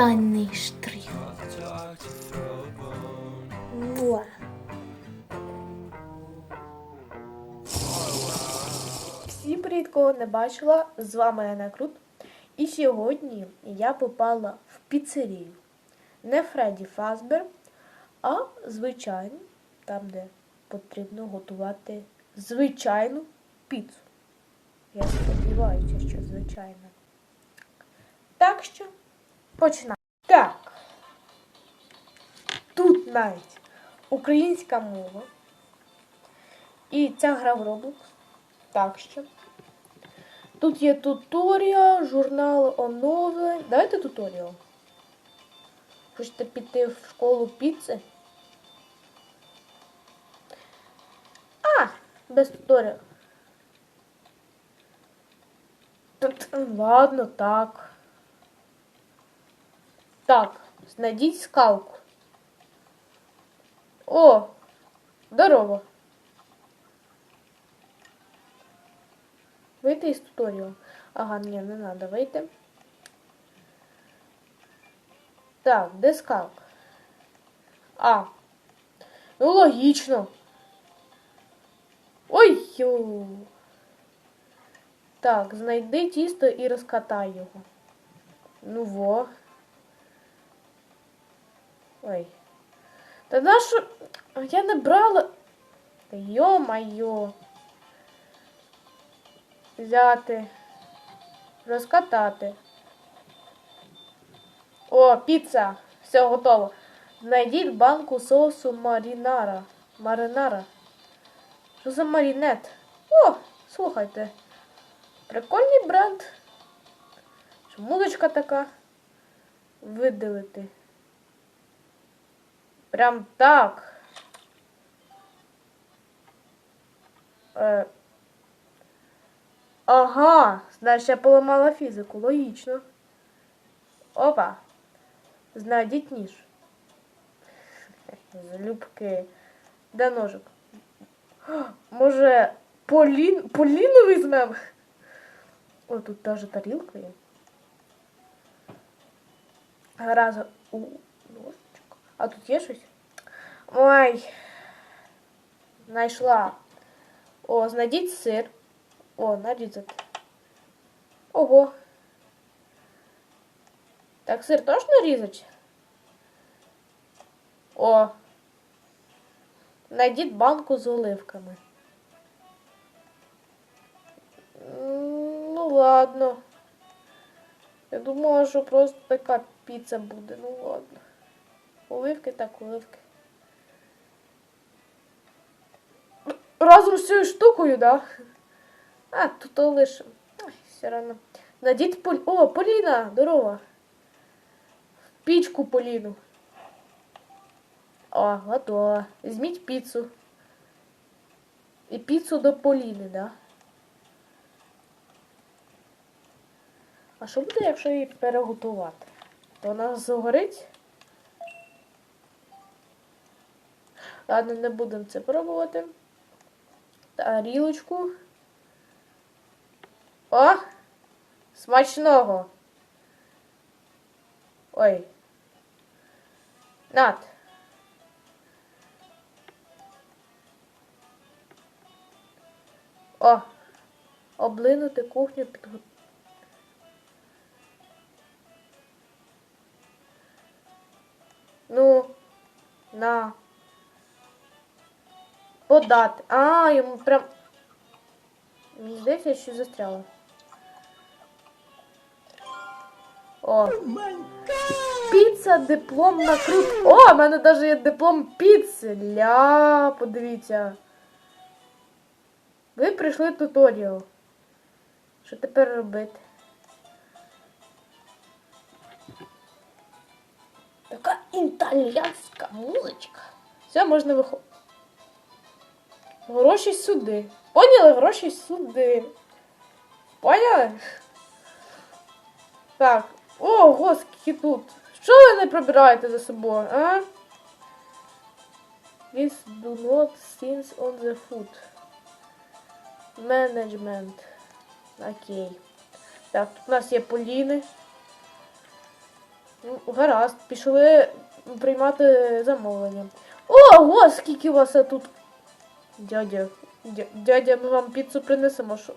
Останній штрих. Буа. Всім привіт, кого не бачила. З вами Яна Крут. І сьогодні я попала в піцерію. Не Фредді Фазбер, а звичайну, там, де потрібно готувати звичайну піцу. Я сподіваюся, що звичайно. Так що починаємо. Так. Тут навіть українська мова. І ця гра в Roblox. Так що. Тут є туторіал, журнал оновлень. Давайте туторіал. Хочете піти в школу піци? А, без туторіалу. Ладно, так. Так, знайдіть скалку. О, здорово. Вийти із туторіалу. Ага, ні, не треба вийти. Так, де скалка? А. Ну, логічно. Ой, ю. Так, знайди тісто і розкатай його. Ну во. Ой. Та нащо? Я не брала. Йо-майо. Взяти. Розкатати. О, піца. Все готово. Знайдіть банку соусу марінара. Маринара. Що за марінет? О, слухайте. Прикольний бренд. Музичка така. Видалити. Прям так. Е. Ага, значить я поламала фізику, логічно. Опа. Знайдіть ніж. Залюбки. Де ножик? Може, Полін... Поліну візьмемо? О, тут теж тарілка є. Ножичок. А тут є щось? Ой. Знайшла. О, знайдіть сир. О, нарізати. Ого. Так, сир теж нарізати? О. Найдіть банку з оливками. Ну ладно. Я думала, що просто така піца буде. Ну ладно. Оливки так оливки. Разом з цією штукою, да? А, тут лише. Ой, все равно. Найдіть Полі... О, Поліна, здорова. В пічку Поліну. О, готово. Візьміть піцу. І піцу до Поліни, да? А що буде, якщо її переготувати? То вона згорить? Ладно, не будемо це пробувати. Тарілочку. О! Смачного. Ой. Над. О! Облинути кухню підготувати. Ну, на. Подати. А, йому прям. Мені здається, я щось застряла. О. Піца, диплом на крут. О, в мене навіть є диплом піци. Ля, подивіться. Ви прийшли туторіал. Що тепер робити? Така італійська музичка. Все, можна виходити. Гроші сюди. Поняли? Гроші сюди. Поняли? Так. Ого, скільки тут. Що ви не пробираєте за собою, а? This do not since on the food. Management. Окей. Так, тут у нас є Поліни. Ну, гаразд, пішли приймати замовлення. Ого, скільки у вас тут. Дядя, дядя, ми вам піцу принесемо. Що?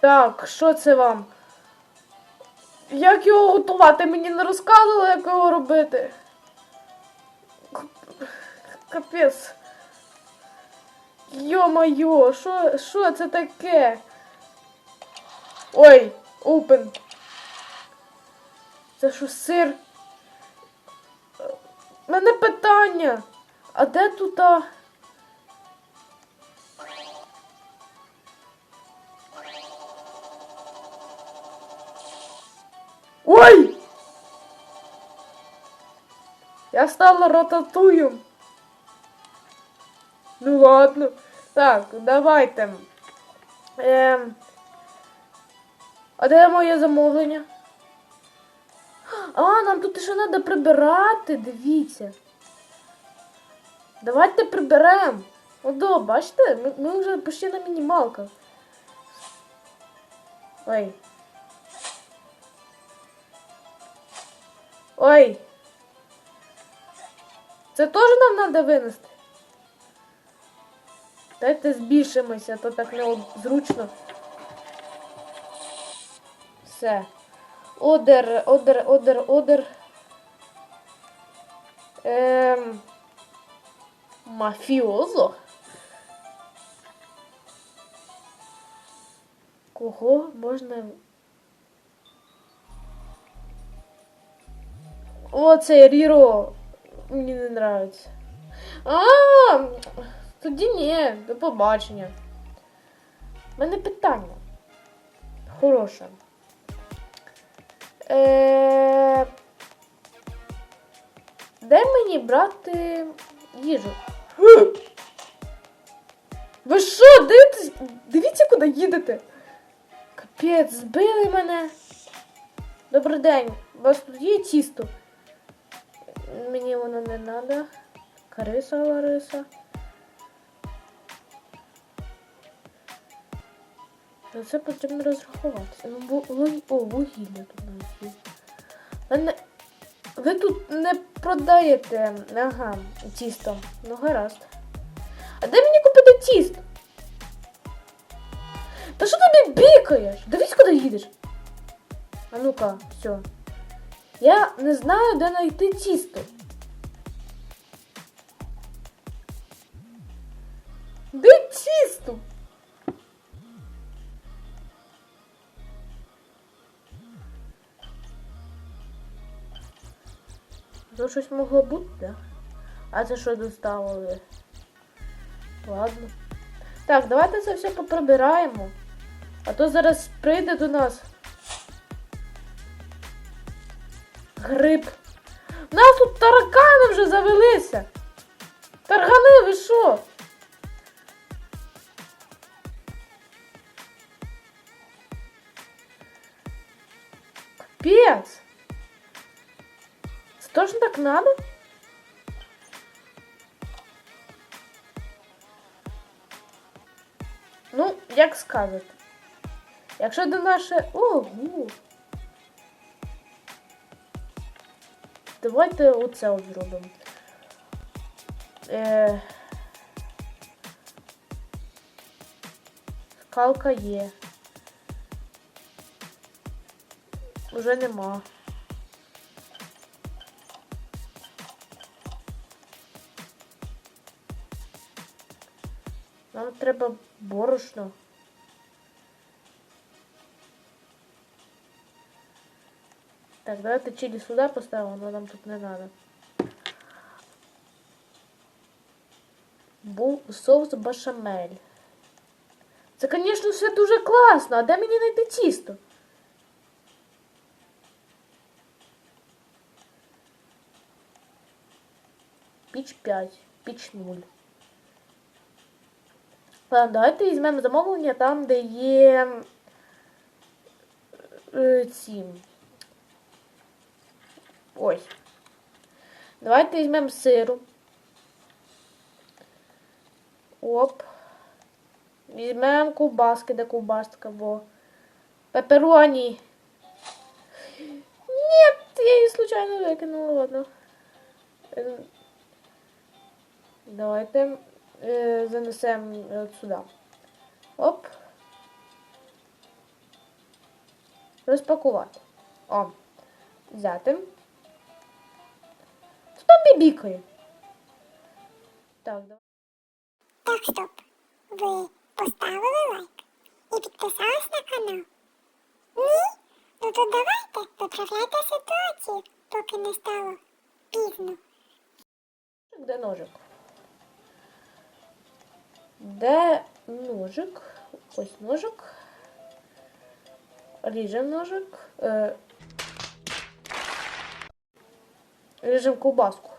Так, що це вам? Як його готувати? Мені не розказували, як його робити. Капець. Йо-моє, що, що це таке? Ой, open. Це що сир? У мене питання. А де тут? А... Ой! Я стала рататуем. Ну ладно. Так, давайте. Ем... А де моє замовлення? А, нам тут ще треба прибирати, дивіться. Давайте приберемо. Одо, бачите, ми, ми вже почти на мінімалках. Ой. Ой. Це теж нам треба винести. Дайте збільшимося, то так не зручно. Все. Одер, одер, одер, одер. Ем... Мафіозо? Кого можна. О, це Ріро. Мені не нравиться. А, тоді ні, до побачення. У мене питання. Хороше. Е... Де мені брати їжу? Ви що, дивитесь? Дивіться, куди їдете? Капець, збили мене. Добрий день. У вас тут є тісто? Мені воно не треба. Кариса Лариса. Це потрібно розрахуватися. Ну, о, вугілля тут навіть є. Ви тут не продаєте ага, тісто. Ну гаразд. А де мені купити тісто? Та що тобі бікаєш? Дивись, куди їдеш. А ну-ка, все. Я не знаю, де знайти тісто. Щось могло бути, да? А це що доставили? Ладно. Так, давайте це все поприбираємо. А то зараз прийде до нас. Гриб. У нас тут таракани вже завелися. Таргани, ви що? Капець. Точно так надо? Ну, як сказати. Якщо до наше... Ого! Давайте оце от зробимо. Е... Скалка є. Уже нема. Нам треба борошно. Так, давайте чили сюди поставимо, но нам тут не надо. Був соус башамель. Це, звісно, все дуже класно. А де мені знайти тісто? Піч 5, піч 0. Давайте візьмемо замовлення там, де є е, ці. Ось. Давайте візьмемо сиру. Оп. Візьмемо ковбаски, де ковбаска, бо. Пепероні. Ні, я її случайно викинула, ладно. Е, Давайте е, занесемо от сюди. Оп. Розпакувати. О. Взяти. Хто бібікає? Так, давай. Так, стоп. Ви поставили лайк і підписались на канал? Ні? Ну то давайте виправляйте ситуацію, поки не стало пізно. Де ножик? Де ножик? Ось ножик. Ріжем ножик. Е, ріжем ковбаску.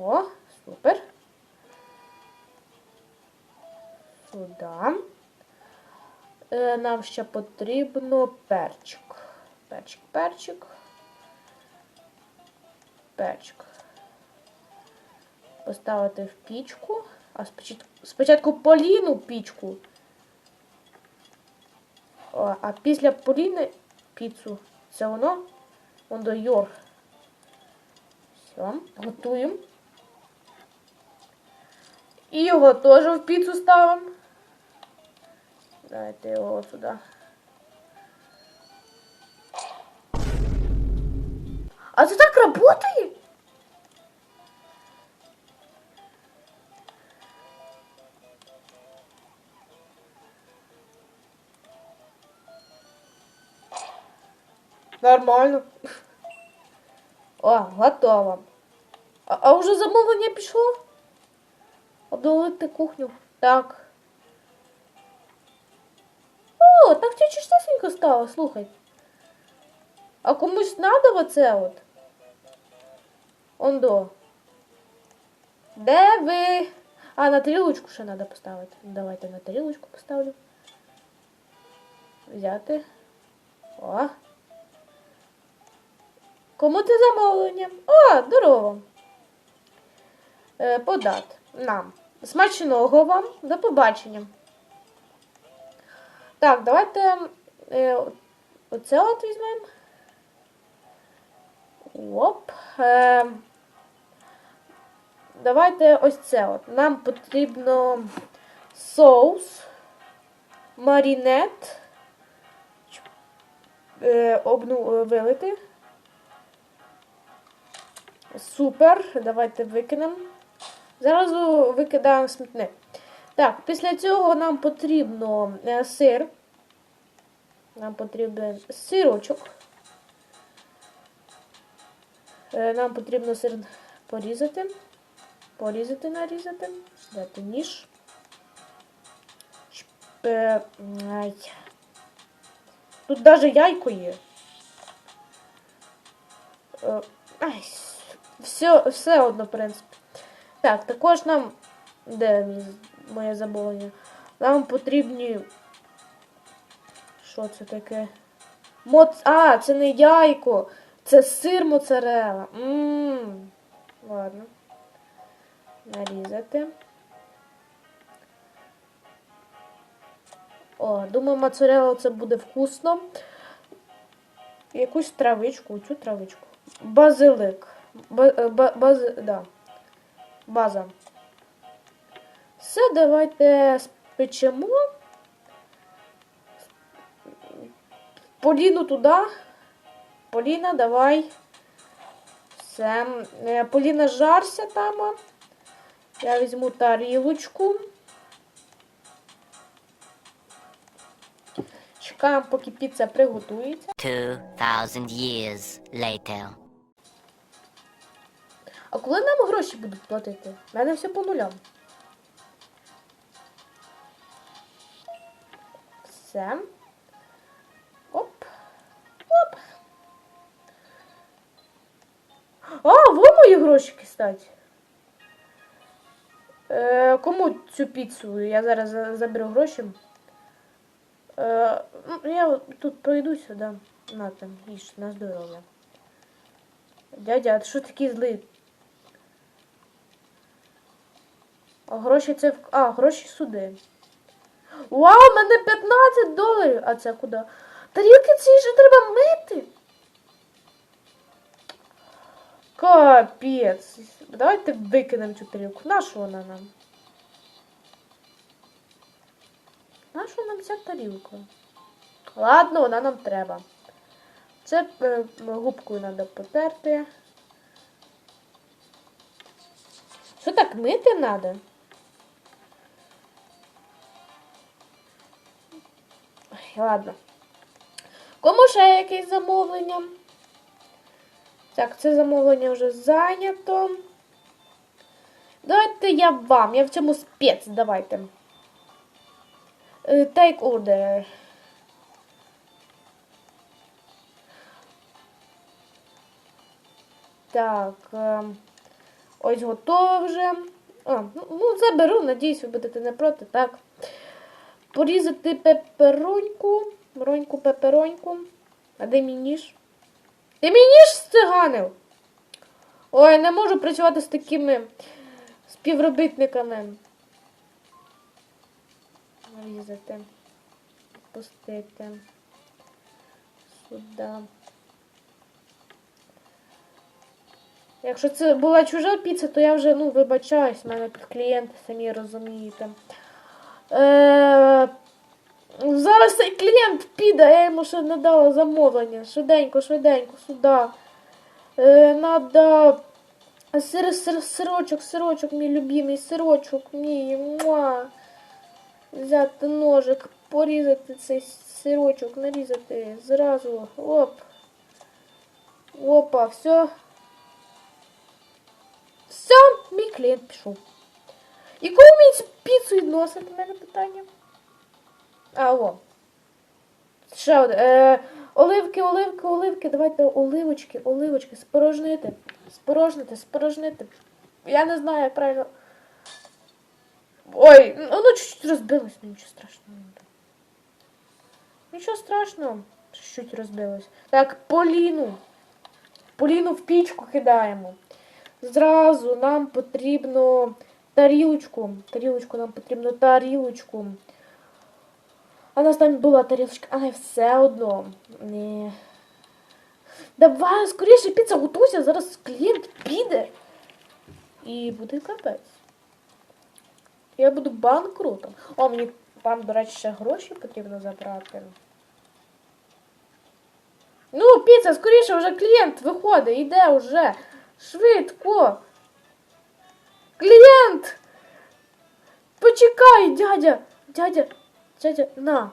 О, супер. Сюди. Е, нам ще потрібно перчик. Перчик, перчик. Перчик. Поставити в пічку. А спочатку, поліну в пічку. А після поліни піцу. Це воно. Он до йор. Все, готуємо. І його теж в піцу ставимо. Давайте його сюди. А це так працює? Нормально. О, готово. А, а вже замовлення пішло? Обдолити кухню. Так. О, так це чистесенько стало, слухай. А комусь надо оце от? Ондо. Де ви? А, на тарілочку ще треба поставити. Давайте на тарілочку поставлю. Взяти. О. Кому це замовлення? О, здорово. Е, подати нам. Смачного вам. До побачення. Так, давайте е, оце от візьмемо. Оп. Е, давайте ось це от. Нам потрібно соус, марінет, обну, вилити. Супер. Давайте викинемо. Зразу викидаємо смітник. Так, після цього нам потрібно е, сир. Нам потрібен сирочок. Е, Нам потрібно сир порізати. Порізати, нарізати. Дати ніж. Е. Тут навіть яйко є. Ай, все, все одно, в принципі. Так, також нам. Де моє замовлення? Нам потрібні. Що це таке? Моц... А, це не яйко. Це сир моцарела. Ммм. Ладно. Нарізати. О, думаю, моцарела це буде вкусно. Якусь травичку, цю травичку. Базилик. Е, ба, баз, да. База. Все, давайте спечемо. Поліну туди. Поліна, давай. Все. Е, Поліна, жарся там. Я візьму тарілочку. Чекаємо, поки піца приготується. 2,000 years later. А коли нам гроші будуть платити? У мене все по нулям. Все. Оп. Оп. А, во мої гроші, кстати. Е, кому цю піцу? Я зараз за- заберу гроші. Е, ну, я тут пройдуся, да. На там, їж, на здоров'я. Дядя, а ти що такий злий? А гроші це в... А, гроші сюди. Вау, мене 15 доларів! А це куди? Тарілки ці ж треба мити. Капець. Давайте викинемо цю тарілку. Нащо вона нам? Нащо нам ця тарілка? Ладно, вона нам треба. Це е, губкою треба потерти. Що так мити треба? Ладно. Кому ще якесь замовлення? Так, це замовлення вже зайнято. Давайте я вам. Я в цьому спец. Давайте. Е, Take order. Так. е, Ось готово вже. А, ну, ну заберу, надіюсь, ви будете не проти. Так. Порізати пепероньку. Роньку пепероньку. А де мій ніж? Ти мій ніж стиганив? Ой, не можу працювати з такими співробітниками. Різати. Пустити. Сюди. Якщо це була чужа піца, то я вже, ну, вибачаюсь, в мене тут клієнти самі розумієте. Е, зараз цей клієнт піде, я йому ще не дала замовлення. Швиденько, швиденько, сюди. Е, надо сир, сир, сирочок, сирочок, мій любимий сирочок, мій. Муа. Взяти ножик, порізати цей сирочок, нарізати зразу. Оп. Опа, все. Все, мій клієнт пішов. І коли мені піцу відносить, у мене питання? А, о. Ще одне. Е, оливки, оливки, оливки. Давайте оливочки, оливочки. Спорожнити. Спорожнити, спорожнити. Я не знаю, як правильно. Ой, воно чуть-чуть розбилось, ну нічого страшного. Нічого страшного. Чуть-чуть розбилось. Так, Поліну. Поліну в пічку кидаємо. Зразу нам потрібно тарілочку. Тарілочку нам потрібно тарілочку. А нас там була тарілочка, але все одно. Ні. Давай, скоріше піца готуйся, зараз клієнт піде. І буде капець. Я буду банкрутом. О, мені вам, до речі, ще гроші потрібно забрати. Ну, піца, скоріше вже клієнт виходить, йде вже. Швидко. Клієнт! Почекай, дядя! Дядя, дядя, на.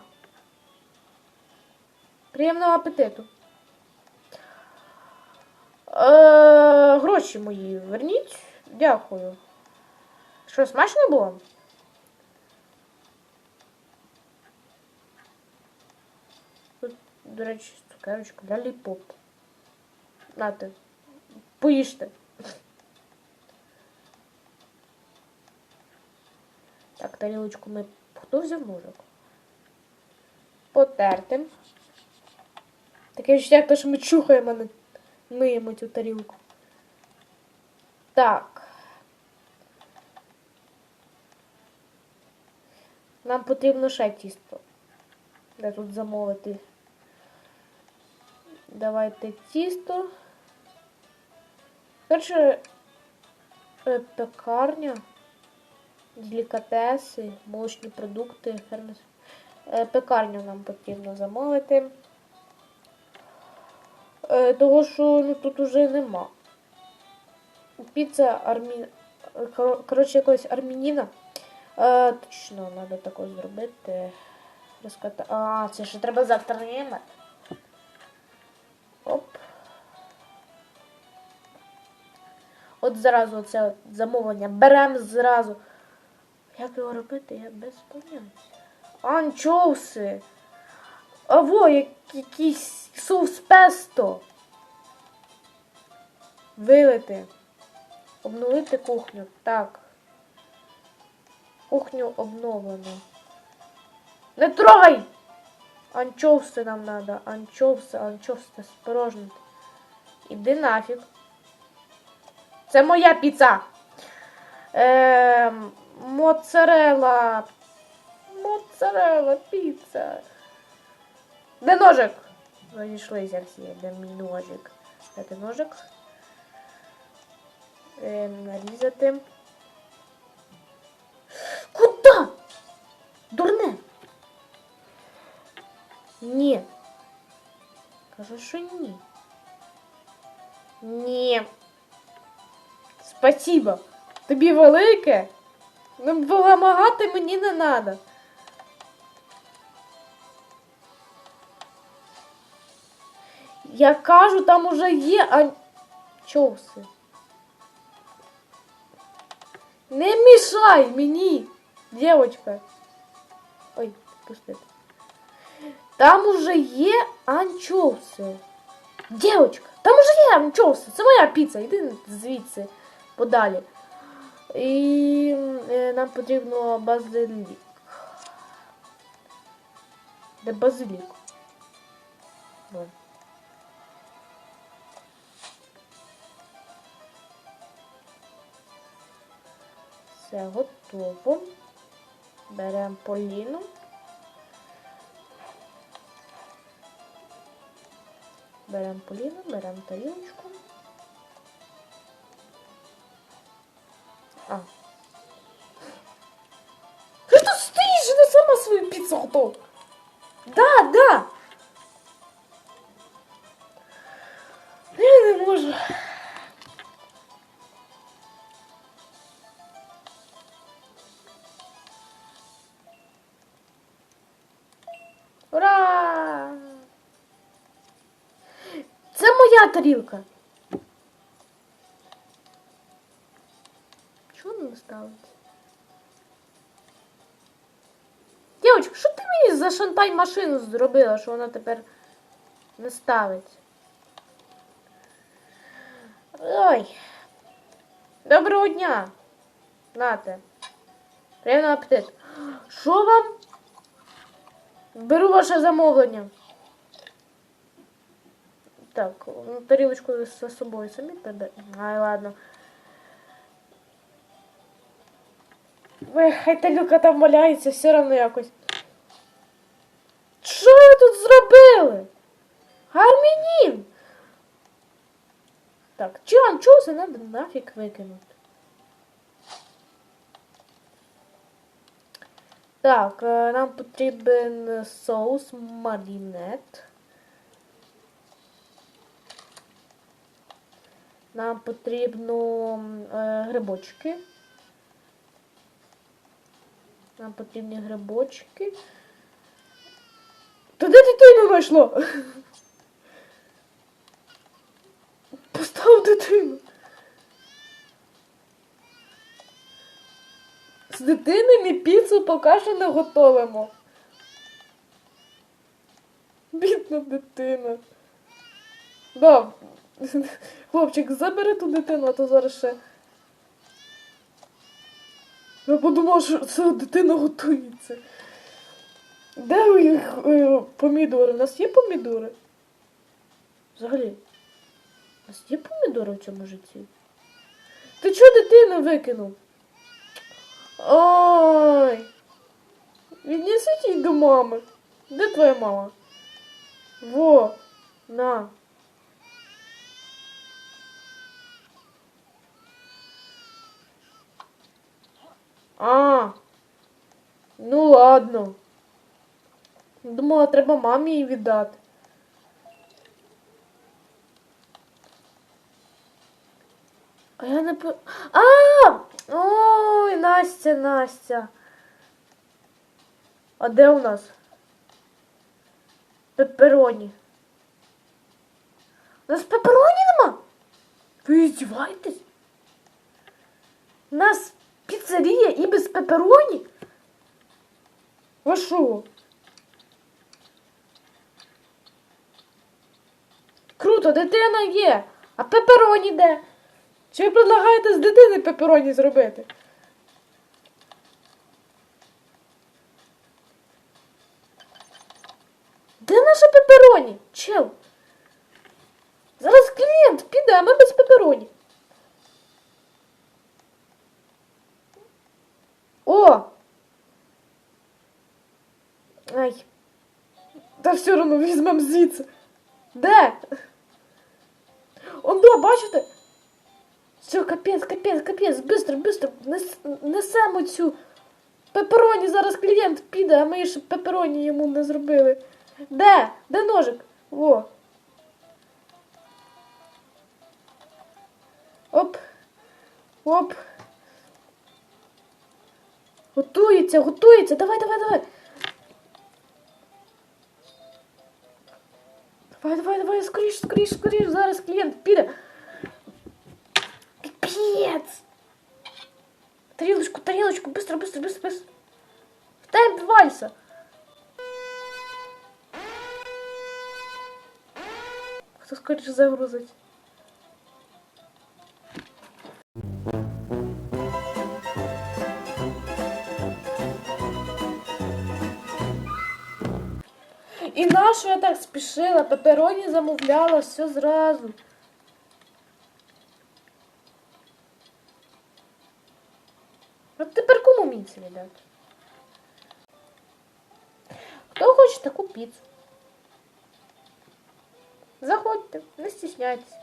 Приємного апетиту. Е, гроші мої верніть. Дякую. Що, смачно було? Тут, до речі, цукерочка, ляліпоп. Нате. Поїжте. Так, тарілочку ми. Хто взяв ножик? Потерти. Таке відчуття, що ми чухаємо, миємо цю тарілку. Так. Нам потрібно ще тісто. Де тут замовити? Давайте тісто. Перше е, пекарня, делікатеси, молочні продукти, фермер. Е, Пекарню нам потрібно замовити. Е, Того, що ну, тут уже нема. Піца армі... Коротше, якогось армяніна. Е, точно, треба також зробити. Розката... А, це ще треба затримати. Оп. От зразу оце замовлення беремо зразу. Як його робити, я без поняття. Анчоуси. А во, як, якийсь соус песто. Вилити. Обновити кухню. Так. Кухню обновлено. Не трогай! Анчоуси нам надо. Анчоуси, анчоуси, спорожнити. Іди нафіг. Це моя піца. Ем, моцарела. Моцарела піца. Де ножик? Розійшлися всі, де мій ножик. Де ножик? Е, нарізати. Куда? Дурне. Ні. Кажу, що ні. Ні. Спасибо. Тобі велике. Ну, вимагати мені не треба. Я кажу, там уже є анчоуси. Не мішай мені, дівчинка. Ой, пустити. Там уже є анчоуси. Дівчинка, там уже є анчоуси. Це моя піца. Іди звідси подалі. І е, нам потрібно базилік. Де базилік? Все готово. Беремо поліну. Беремо поліну, беремо тарілочку. А. Ти тут стоїш, вона сама свою піцу готова. Да, да. Я не можу. Ура! Це моя тарілка. Мені шантай машину зробила, що вона тепер не ставить? Ой. Доброго дня. Нате. Приємного апетиту. Що вам? Беру ваше замовлення. Так, ну, тарілочку за собою самі тебе. Ай, ладно. Ви, хай талюка там валяється, все одно якось. Що ви тут зробили? Гармінін! Так, чого це треба нафіг викинути? Так, е, нам потрібен соус марінет. Нам потрібно е, грибочки. Нам потрібні грибочки. Дитину знайшло? Постав дитину. З дитини ми піцу поки що не готовимо. Бідна дитина. Да. Хлопчик, забери ту дитину, а то зараз ще. Я подумав, що це дитина готується. Де у їх е, помідори? У нас є помідори? Взагалі. У нас є помідори в цьому житті? Ти чого дитину викинув? Ой. Віднесіть її до мами. Де твоя мама? Во, на. А. Ну ладно. Думала, треба мамі її віддати. А я не по. А! Ой, Настя, Настя. А де у нас? Пеппероні. У нас пеппероні нема? Ви издеваетесь? У нас піцерія і без пеппероні? Ви що? Круто, дитина є. А пеппероні де? Чи ви предлагаєте з дитини пеппероні зробити? Де наша пеппероні? Чел? Зараз клієнт піде, а ми без пеппероні. О! Ай. Та все одно візьмемо звідси. Де? Ондо, бачите? Все, капець, капець, капець, бистро, бистро, нес, несемо цю пепероні, зараз клієнт піде, а ми ще пепероні йому не зробили. Де? Де ножик? Во. Оп. Оп. Готується, готується. Давай, давай, давай. Давай, давай, давай, скоріш, скоріш, скоріш. Зараз клієнт піде. Піпець. Тарілочку, тарілочку, быстро, быстро, быстро, быстро. В темп вальса. Хто скоріше загрузить? І нащо я так спішила? Пепероні замовляла все зразу. От тепер кому мінці віддати? Хто хоче таку піцу? Заходьте, не стісняйтесь.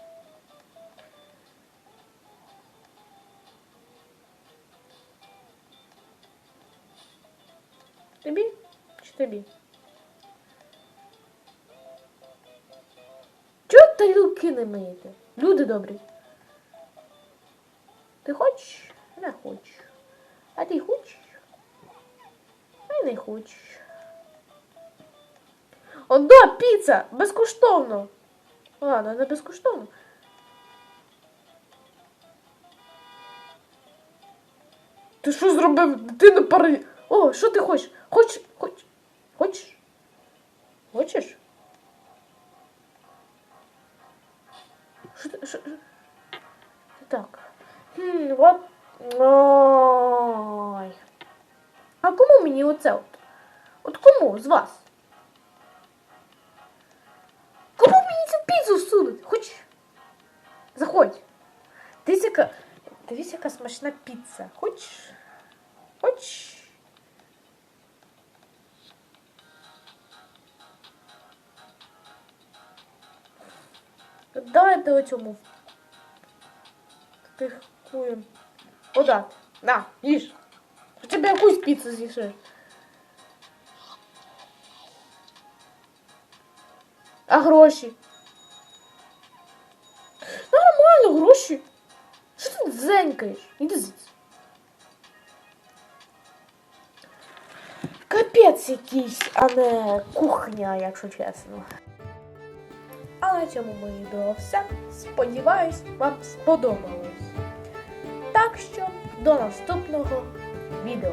Тобі чи тобі? Тарілки не миєте? Люди добрі. Ти хочеш? Не хочу. А ти хочеш? А й не хочеш. Одо, піца! Безкоштовно! Ладно, не безкоштовно. Ти що зробив? Дитину пари. О, що ти хочеш? Хочеш? Хочеш? Хочеш? Хочеш? Що? що? Так. Хм, от. Ой. А кому мені оце от? От кому з вас? Кому мені цю піцу всунуть? Хоч. Заходь. Дивись, яка смачна піца. Хоч. Хоч. Дайте оцьому. Тих куєм. Подати. На, їж. Хоча б якусь піцу з'їши. А гроші? Нормально, гроші. Що ти дзенькаєш? Іди звідси. Капець якийсь, а не кухня, якщо чесно. На цьому моє відео все. Сподіваюсь, вам сподобалось. Так що до наступного відео.